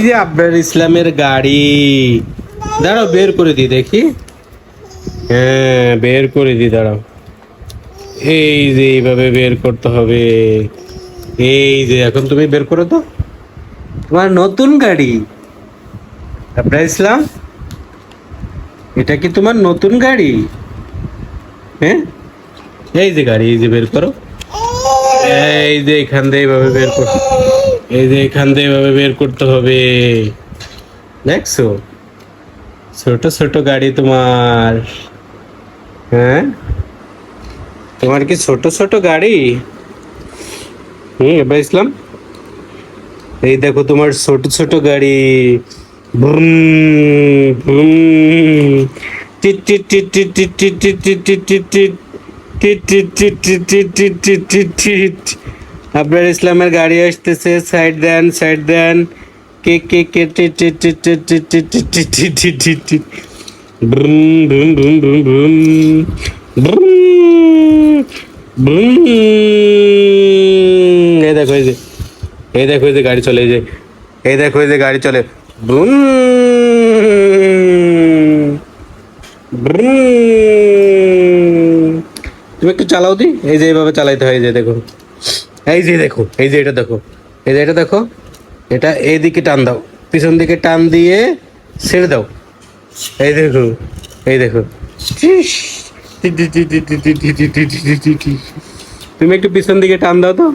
যে আবরার ইসলামের গাড়ি। দাঁড়াও, বের করে দিই দেখি। হ্যাঁ বের করে দিই দাঁড়াও। এই যে এইভাবে বের করতে হবে। এই যে, এখন তুমি বের করো তো। তোমার নতুন গাড়ি। আবরার ইসলাম? এটা কি তোমার নতুন গাড়ি? হ্যাঁ? এই যে গাড়ি, এই যে বের করো। এই যে, এখান দিয়ে এইভাবে বের কর। এই যে এখান দিয়ে এইভাবে বের করতে হবে দেখছ ছোট ছোট গাড়ি তোমার হ্যাঁ তোমার কি ছোট ছোট গাড়ি হুম এবার ইসলাম এই দেখো তোমার ছোট ছোট গাড়ি ভুম ভুম টিট টিট টিট টিট টিট টিট টিট টিট টিট টিট টিট টিট টিট টিট টিট টিট টিট আপনার ইসলামের গাড়ি আসতেছে সাইড দেন সাইড দেন কে কে কে টি টি টি টি টি টি টি টি টি টি টি টি এই দেখো এই যে এই দেখো এই যে গাড়ি চলে যে এই দেখো এই যে গাড়ি চলে ব্রুম ব্রুম তুমি একটু চালাও দি এই যে এইভাবে চালাইতে হয় যে দেখো এই যে দেখো এই যে এটা দেখো এই যে এটা দেখো এটা এইদিকে টান দাও পিছন দিকে টান দিয়ে ছেড়ে দাও এই দেখো এই দেখো তুমি একটু পিছন দিকে টান দাও তো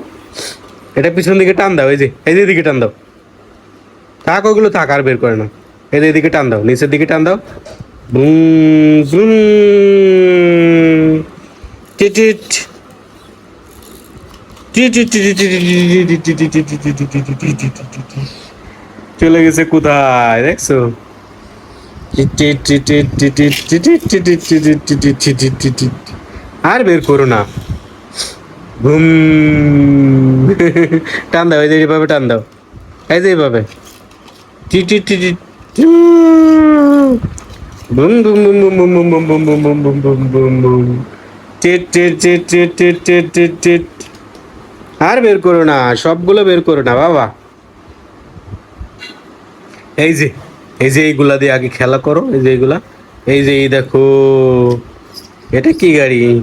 এটা পিছন দিকে টান দাও এই যে এই যে দিকে টান দাও থাক ওগুলো থাক আর বের করে না এই যে এদিকে টান দাও নিচের দিকে টান দাও বুম বুম টিটিট চলে গেছে কোথায় দেখছ আর বের করো না ঘুম টান দাও এই যে টান দাও এই যে এইভাবে বুম বুম বুম আর বের করো না, সবগুলো বের করো না, বাবা। এই যে এই যে এইগুলা দিয়ে আগে খেলা করো, এই যে এইগুলা। এই যে এই দেখো, এটা কি গাড়ি?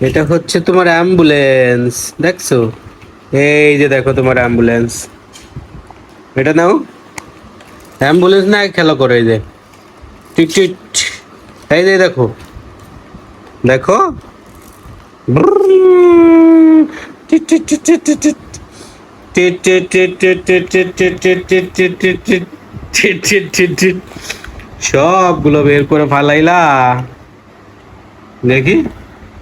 এটা হচ্ছে তোমার অ্যাম্বুলেন্স, দেখছ? এই যে দেখো তোমার অ্যাম্বুলেন্স। এটা নাও। অ্যাম্বুলেন্স না খেলা করো, এই যে। টিট টিট। এই যে দেখো। দেখো। সবগুলো বের করে ফালাইলা দেখি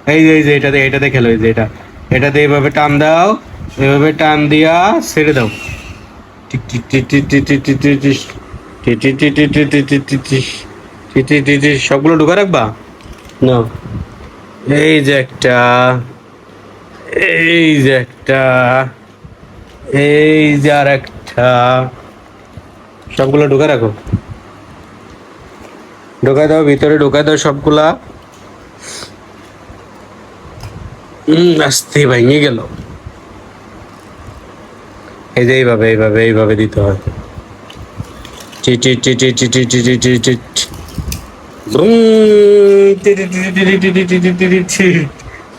এই যে এই যে এটাতে লো খেলো যে এটা এটাতে এভাবে টান দাও এভাবে টান দিয়া ছেড়ে দাও সবগুলো ঢুকা রাখবা না এই যে একটা এই যে একটা এই যে আর একটা সবগুলো ঢুকে রাখো ঢোকায় দাও ভিতরে ঢোকায় দাও সবগুলা হম আস্তে ভেঙে গেল এই যে এইভাবে এইভাবে এইভাবে দিতে হয়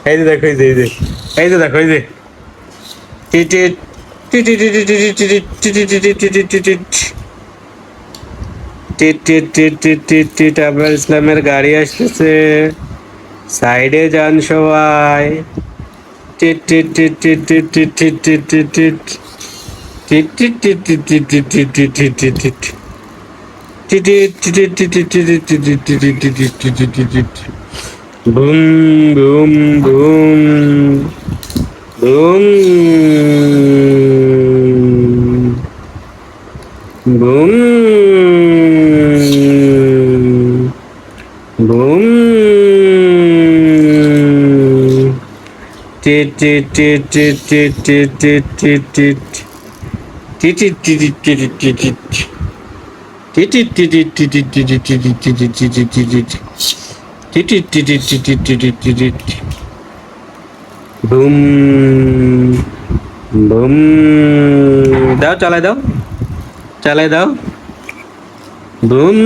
এই যে দেখো এই যে এই যে এই যে দেখো এই যে। ইসলামের গাড়ি আসতেছে। সাইডে যান সবাই। টিট boom boom boom boom boom boom টিট টিট টিট টিট টিট টিট টিট টিট টিট টিট টিটি টিটি টিটি টিটি টিটি বুম বুম। দাও চালাই দাও। চালাই দাও। বুম।